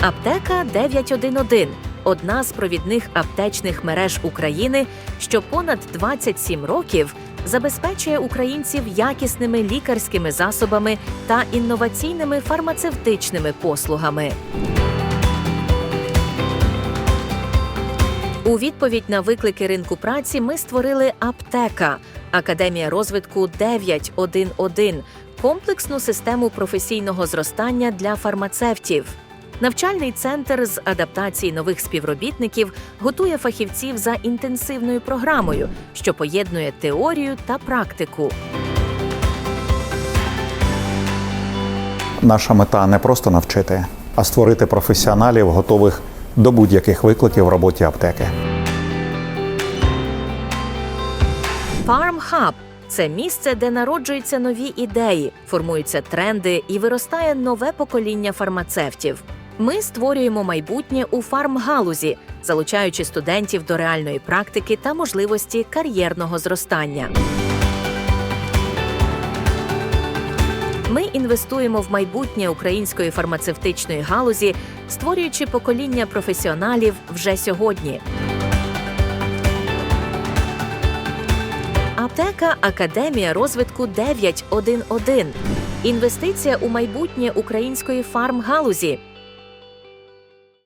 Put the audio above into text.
Аптека 911 одна з провідних аптечних мереж України, що понад 27 років забезпечує українців якісними лікарськими засобами та інноваційними фармацевтичними послугами. У відповідь на виклики ринку праці ми створили аптека Академія розвитку 911 комплексну систему професійного зростання для фармацевтів. Навчальний центр з адаптації нових співробітників готує фахівців за інтенсивною програмою, що поєднує теорію та практику. Наша мета не просто навчити, а створити професіоналів, готових до будь-яких викликів в роботі аптеки. Farm Hub – це місце, де народжуються нові ідеї, формуються тренди і виростає нове покоління фармацевтів. Ми створюємо майбутнє у фармгалузі, залучаючи студентів до реальної практики та можливості кар'єрного зростання. Ми інвестуємо в майбутнє української фармацевтичної галузі, створюючи покоління професіоналів вже сьогодні. Аптека Академія розвитку 911. Інвестиція у майбутнє української фармгалузі.